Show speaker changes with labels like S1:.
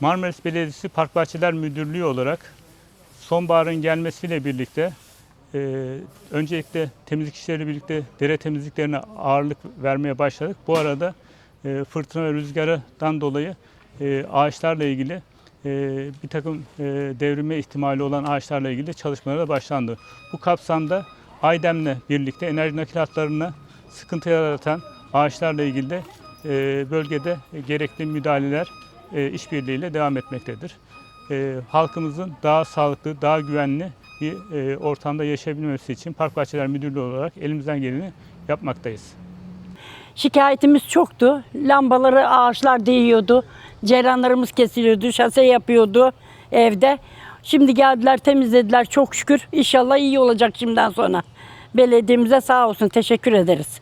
S1: Marmaris Belediyesi Park Bahçeler Müdürlüğü olarak sonbaharın gelmesiyle birlikte e, öncelikle temizlik işleriyle birlikte dere temizliklerine ağırlık vermeye başladık. Bu arada e, fırtına ve rüzgardan dolayı e, ağaçlarla ilgili e, bir takım e, devrime ihtimali olan ağaçlarla ilgili çalışmalara başlandı. Bu kapsamda Aydem'le birlikte enerji nakilatlarına sıkıntı yaratan ağaçlarla ilgili de e, bölgede gerekli müdahaleler e, işbirliğiyle devam etmektedir. E, halkımızın daha sağlıklı, daha güvenli bir e, ortamda yaşayabilmesi için Park Bahçeler Müdürlüğü olarak elimizden geleni yapmaktayız.
S2: Şikayetimiz çoktu. Lambaları ağaçlar değiyordu. Ceyranlarımız kesiliyordu. Şase yapıyordu evde. Şimdi geldiler temizlediler çok şükür. İnşallah iyi olacak şimdiden sonra. Belediyemize sağ olsun teşekkür ederiz.